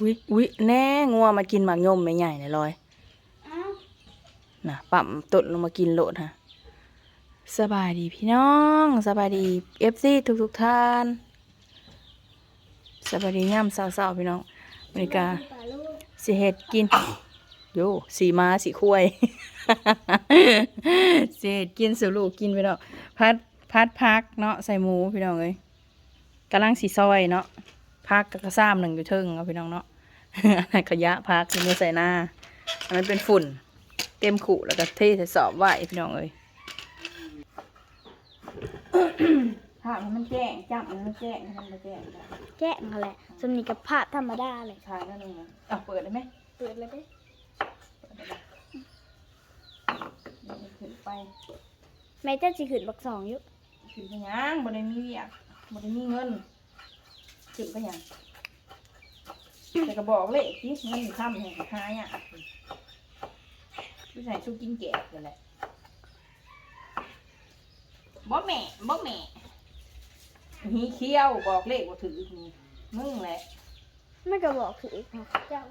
อุ้ยอุ้ยแน่งัวมากินหมากยมไม่ใหญ่เลยลอยอ้าวน่ะปั๊มตดลงมากินโลดฮะสบายดีพี่น้องสบายดีเอฟซีทุกทุกๆท่านสบายดีย่ำเศร้าๆพี่น้องอเมริกาปลาลูกสิเห็ดกินโยสีมาสีคุ้ยสิเห็ดกินสิลูกกินพี่น้องพัดพัดพักเนาะใส่หมูพี่น้องเอ้ยกำลังสีซอยเนาะพักกับกระซ้ำหนึ่งอยู่เทิงเอาพี่น้องเนาะ อันนั้นขยะพักที่มือใส่หน้า อันนั้นเป็นฝุ่น เต็มขู่แล้วก็เทใส่สอบไว้พี่น้องเอ้ยถ้ามันแจ้งจับมันแจ้งมันมาแจ้งได้แกะมาแหละสำนีกับผ้าธรรมดาเลยทายนั่นเองอะเปิดได้ไหมเปิดเลยเด้เปิดได้ไหมเดี๋ยวมันขึ้นไปแม่เจ้าสิขึ้นบักสองอยู่ขึ้นไปหยังบ่ได้มีเวียกบ่ได้มีเงินขึ้นไปหยัง แต่ก็บอกเลยที่เงินค่ำแห่งหายอะผู้ชายชูกินแกะกันแหละบ่แม่บ่แม่หีเขี้ยวบอกเลขบ่ถือนี่มึงแหละไม่ก็บอกคือของเจ้า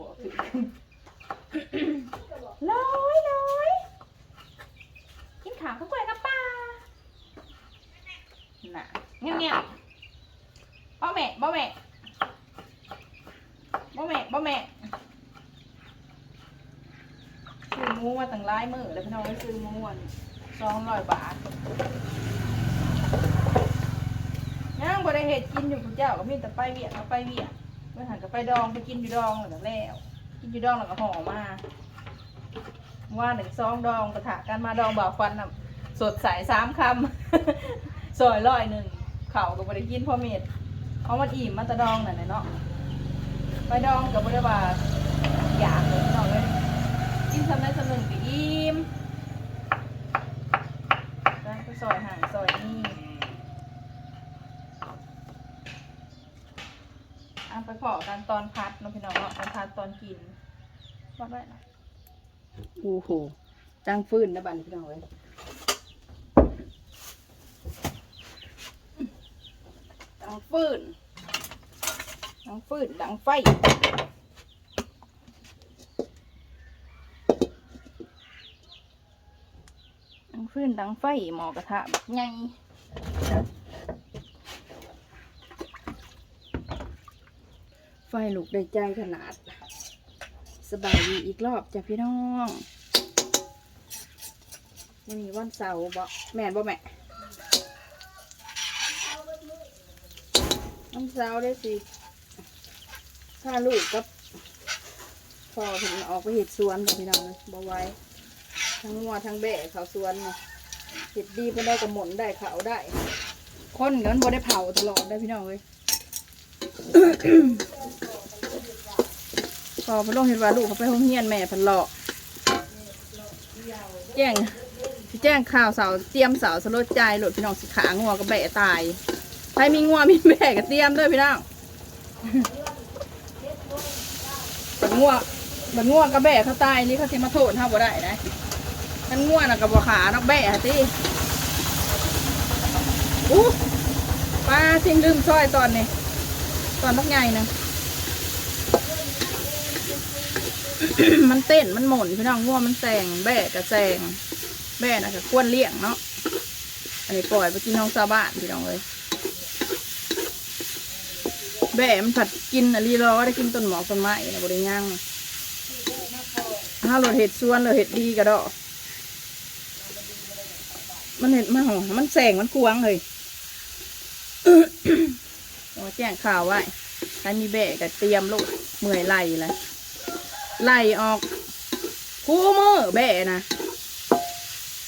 บอกถือร้อยร้อยกินขาวข้าวกล้วยกับป้าน่ะเงี้ยเงี้ยบ่แม่บ่แม่ บ่แม่บ่แม่ซื้อหมูมาตั้งหลายมื้อแล้วพี่น้องไปซื้อหมูอันสองร้อยบาทย่างบ่ได้เห็ดกินอยู่คุณเจ้าก็มีแต่ไปเวียดเอาไปเวียดไปหันก็ไปดองไปกินอยู่ดองแล้วก็แล้ว กินอยู่ดองแล้วก็ห่อมาว่าหนึ่งซองดองกระถากันมาดองบ่าวฟันน่ะสดใสสามคำซอยร้อยหนึ่งเข่ากับบริกินพ่อเม็ดเอามันอิ่มมันตะดองน่ะนะเนาะ ไปดองกับบริบาอยากเลยพี่น้องเลยกินทำได้สำหนึ่งก็อิ่มได้ไปซอยห่างซอยนี่อะไปขอกันตอนพัดเนาะพี่น้องเนาะตอนพัดตอนกินวัดไว้นะโอ้โหจ้างฟืนนะบันพี่น้องเว้ยดังฟืน ดังฟืนดังไฟดังฟืนดังไฟหมอกระทะแบบใหญ่ไฟลุกได้ใจขนาด สบายดีอีกรอบจ้ะพี่น้องวันนี้วันเสาร์บ่แม่บ่แม่วันเสาร์ได้สิาลูกกับพ่อถึงออกไปเห็ดสวนจ้ะพี่น้องเลยบ่ไว้ ทั้งงัวทั้งแบะเขาสวนเนาะเห็ดดีไปได้กับหมุนได้เขาได้ คนกันบ่ได้เผาตลอดได้พี่น้องเลยพอพอลงเห็นว่าลูกเขาไปห้องเฮียนแม่พันเลาะแจ้งสิแจ้งข่าวสาวเตรียมสาวสลดใจหลุดพี่น้องสิขางัวก็แบะตายใครมีงัวมีแบะก็เตรียมด้วยพี่น้อง บัดงัวบัดงัวก็แบะเขาตายนี่เขาสิมาโทษเท่าบ่ได้นะมันงัวน่ะกับบ่ขาเนอกแบะติอู้ปลาทิ้งลืมซอยตอนนี้ตอนพักใหญ่นะมันเต้นมันหมุนพี่น้องง่วงมันแซงแบะกับแซงแบะนะก็ควรเลี้ยงเนาะอันนี้ปล่อยไปกินน้องชาบ้านพี่น้องเลย แบะมันผัดกินอะลีรอได้กินต้นหมอกต้นไม้นะบริย่างถ้าเราเห็ดส่วนเราเห็ดดีกระดอกมันเห็ดมาหอมันแสงมันควงเลยมาแจ้งข่าวไว้ใครมีแบะก็เตรียมลูกเมื่อยไหลเลยไล่ออกคู่มือแบะนะ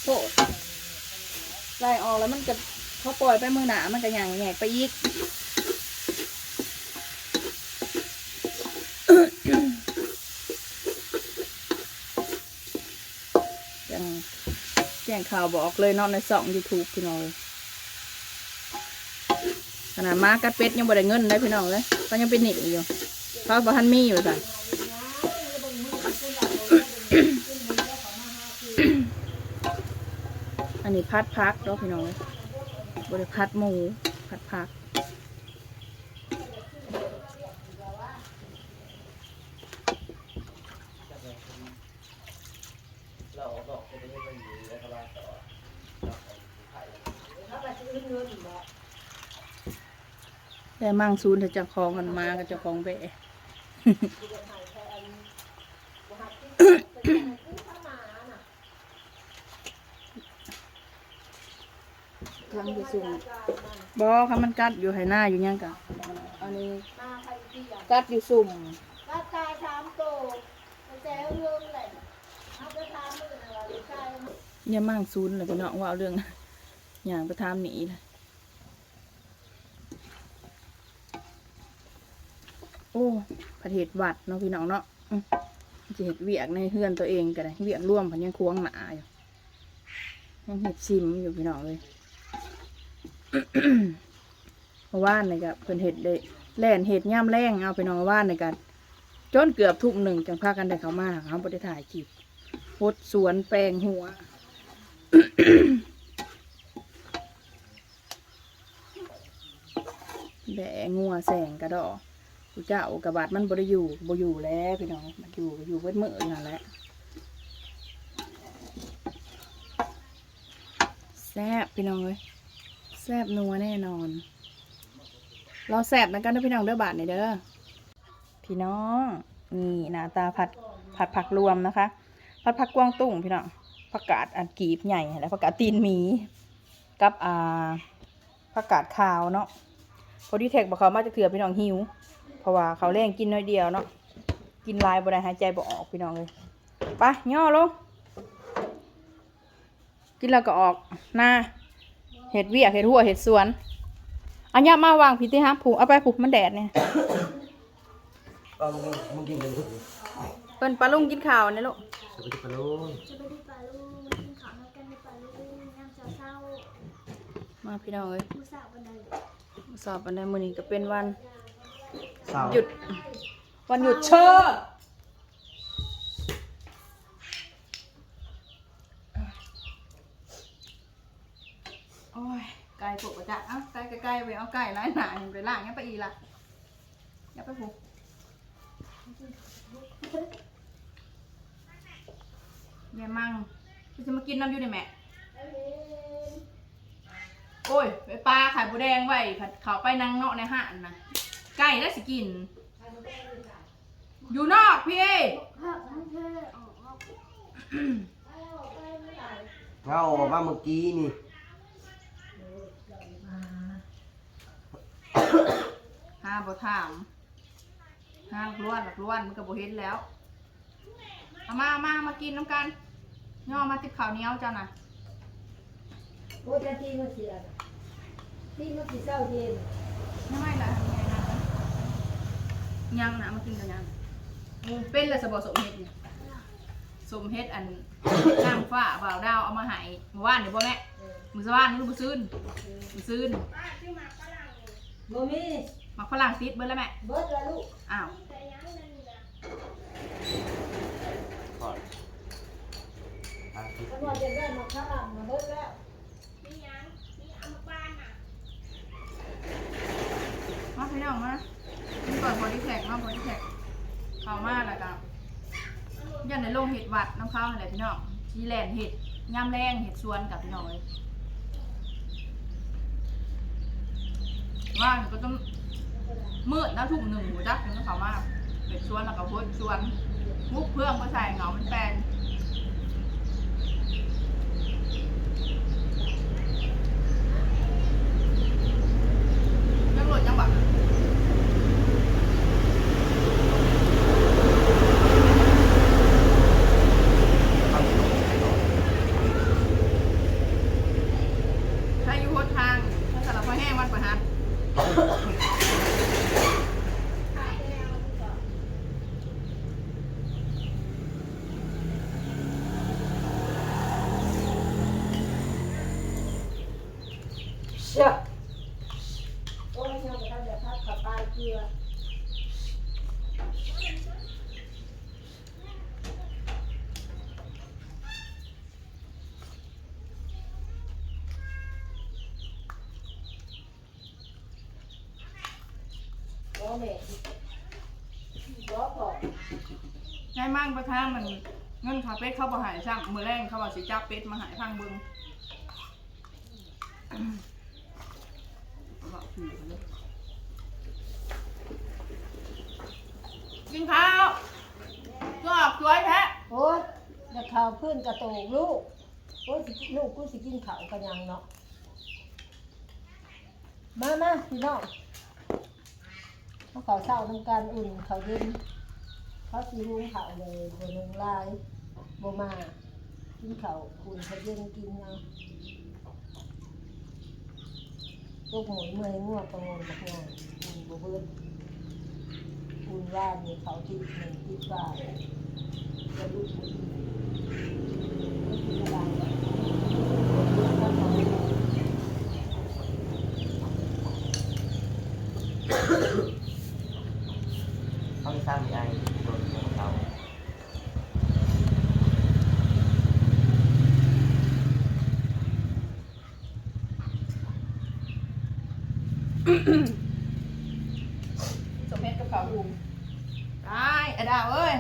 โทษไล่ออกแล้วมันจะเขาปล่อยไปมือหนามันก็ยังแงกไปอีก ยังแจ้ง ข่าวบอกเลยเนอนในสองยูทูบพี่น้องขนาดมากัดเป็ดยังบ่ได้เงินได้พี่น้องเลยก็ยังเป็นหนี้อยู่เขาบอกทันมีอยู่สั่นอันนี้พัดพักเนาะพี่น้องบริพัดหมูพัดพัก เราบอกจะได้มันอยู่ในตลาดต่อ แต่มั่งซูนถ้าจะคลองกันมาก็จะคลองแบะทางที่สุ่มบอค่ะมันกัดอยู่ไหหน้าอยู่ยังกะอันนี้กัดอยู่สุ่มก็ตายสามตัวแจ้เรื่องเลยเอาไปทำมือนะว่าตายอย่ามั่งซูนเลยพี่น้องว่าเรื่อง อย่างไปทำหนีเลยโอ้ประเทศวัดเนาะพี่น้องเนาะจะเห็ดเวียกในเฮือนตัวเองก็ได้เวียกร่วมพันยังควงหนาอยู่ยังเห็ดซิมอยู่พี่น้องเลยเพราะว่าในกับเพิ่นเห็ดได้แล่นเห็ดย่ำแรงเอาไปนอนว่านในกันจนเกือบทุ่มหนึ่งจังพากันได้เขามาเขาบ่ได้ถ่ายคลิปโพดสวนแปลงหัว แบะงัวแสงกระดอกเจ้ากระบาดมันบ่ได้อยู่บ่อยู่แล้วพี่น้องมันอยู่อยู่เบิดมืออยู่นั่นแหละแซบพี่น้องเลยแซบนัวแน่นอน เราแซบนะกันเด้อพี่น้องเด้อบาทนี่เด้อพี่น้องนี่หน้าตาผัดผัดผักรวมนะคะ ผัดผักกวางตุ้งพี่น้องผักกาดอันกีบใหญ่แล้วผักกาดตีนหมีกับอ่าผักกาดขาวเนาะ พอดีแท็กบอกเขามาจากเถื่อพี่น้องหิว เพราะว่าเขาเล่งกินน้อยเดียวเนาะ กินหลายบ่ได้หายใจบ่ออกพี่น้องเลย ไปย่อลง กินแล้วก็ออกหน้าเห็ดเวียกเห็ดหัวเห็ดสวน อันนี้มาวางพี่ที่ฮะผูกเอาไปผูกมันแดดเนี่ยตอนมึงมึงกินกันทุกเปิ้นปลาลุงกินข้าวเนี่ยลูกจะไปที่ปลาลูนจะไปที่ปลาลูกกินข้าวกันในปลาลูกน้ำเศร้ามาพี่น้องเอ้ยผู้ สาวบันไดสอบอันใดมื้อนี้ก็เป็นวันสาวหยุด วันหยุดเชิดโอ้ยไก่ปลูกประจักเอ้าไก่ไก่ๆไปเอาไก่ไล่หนาเห็นไปล่างยังไปอีละอย่าไปผูกแม่มั่งคือจะมากินน้ำอยู่ในแม่ โอ้ยไปปลาไข่บูแดงไว้ผัดเขาไปนั่งเนาะในห้างนะไก่แล้วสิกิน อยู่นอกพี่เอ้ยข้าวทั้งเธอออกเงาออกมาเมื่อกี้นี่ ห้าบ่ถามห้าหลักล้วนหลักล้วนมันก็บ่เห็นแล้วเอามาเอามามากินน้ำกันย่อมาติดข้าวเหนียวเจ้าน่ะโอ้จะตีมาเสียตีมากี่เศร้าเย็นยังไงล่ะยังไงนะยังนะมากินกันยังเป็นละสบสมเฮ็ดเนี่ยสมเฮ็ดอันนางฟ้าบ่าวดาวเอามาให้เมื่อวานเดี๋ยวบ่แม่มื้อสวานนี่มื้อซื่นมื้อซื่นบ่มีมักฝรั่งติดเบิดแล้วแม่เบิดละลูกอ้าวก่อนอาทิตย์ถ้าว่าจะได้มาข้ามมาเบิดแล้ว มา พี่น้องมานี่ก่อนบอดี้แท็กมาบอดี้แท็กเขามาแล้วก็ยันในโรงเห็ดวัดน้ำข้าวอะไรพี่น้องชีแลนเห็ดย่ำแรงเห็ดสวนกับพี่น้องเลยว่างก็ต้องมืดแล้วถุงหนึ่งหัวจักถึงเขามาเห็ดสวนแล้วก็พดสวนมุกเพื่องมาใส่เหงามันแปลนยังหลดยังหวัด ถ้าอยู่หนทาง ถ้าสารพัดแห้งวันประหัน เชื่อโอ้ยยังไม่ทันจะทักขับปลายเกลือโอ้ แม่บ่พอง่ายมากประทางมันเงินค่าเป็ดเขาบ่ใหายช่างมือแรงเขาว่าสิจับเป็ดมาใหายพังเบิงบอกชื่อเขาเลยกินข้าวจอกสวยแท้โอ๊ยจะข่าวพื้นกระโตกลูกโอ๊ยสิลูกกูสิกินข้าวกันยังเนาะมามาพี่น้อง เขาขอเศร้าทำการอุ่นเขาเย็นเขาสีรุ้งเขาเลยบนลงลายบมากินเขาอุ่นเขาเย็นกินเอาลูกหมุนเมื่อยง่วงประงนบักงนอุ่นบเบิดอุ่นว่ามีเขาติดหนึ่งติดว่าจะลูกหมุนไม่กินอะไร เขาสร้างมีไอ้โดนของเขา สมเฮ็ดกับข้าวหุงได้ไอ้ดาวเอ้ย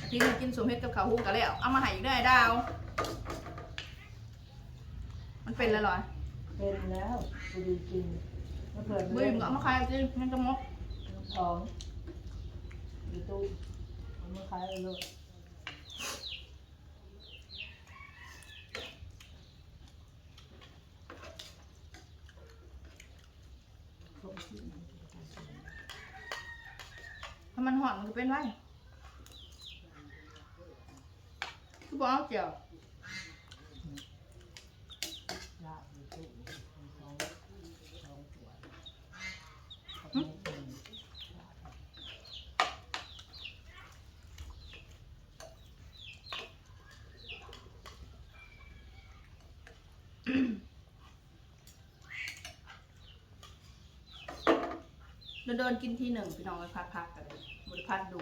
อาทิตย์นี้กินสมเฮ็ดกับข้าวหุงกันแล้ว เอามาให้อีกได้ไอ้ดาว มันเป็นอะไรหรอเป็นแล้วกูดีกินมาเผื่อบุ้ยมึงก็เอามาขายจริงยังจะมกของอยู่ตู้เอามาขายเลย ถ้ามันหอนมันก็เป็นไรคือบอกเอาเจียวอยู่ ตู้สองสองขวดเดินๆกินทีหนึ่งพี่น้องไปพักๆกันเลยบริพัดดู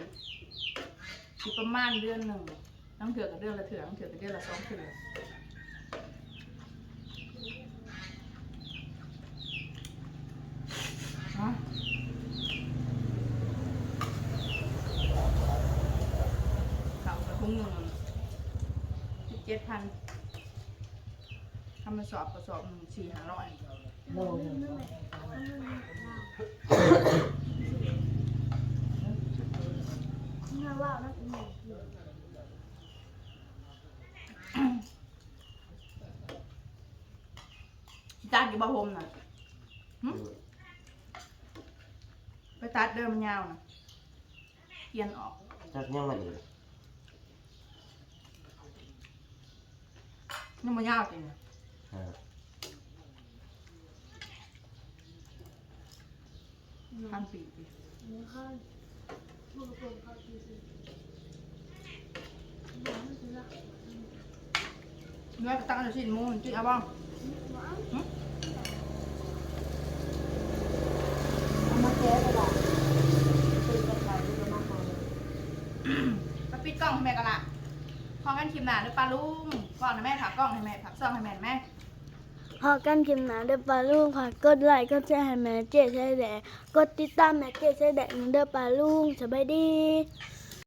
สิประมาณเดือนหนึ่งต้องเถื่อกับเดือนละเถื่อต้องเถื่อกับเดือนละสองเถื่อฮะเก่ากระทุ้งหนึ่งสิบเจ็ดพันทำมาสอบกระสอบหนึ่งสี่ห้าร้อยโล หนึ่งน่าว่าน่าจะมีสิตัดอยู่บ่โฮมน่ะหึไปตัดเดิมมันยาวน่ะเกียนออก จักยังไงดียังมันยาวจริงน่ะฮะพันปีปีมีข้าวมันก็เป็นข้าวที่สุดหวานสุดละเนื้อก็ตั้งแต่สิ้นมูนจริงเอาบ้างหวานเอามาแก้กระดาษซื้อกระถางที่จะมาขายไปปิดกล้องให้แม่กันละพอกันคลิปหน้าเด้อปลาลุงก่อนนะแม่ถากกล้องให้แม่ผักซองให้แม่แม่ พอกันกินหนาเดปลาลุงค่ะกดไลค์กดแชร์แม่เจ๊ใช่แดกกดติดตามแม่เจ๊ใช่แดกเดปลาลุงสบายดี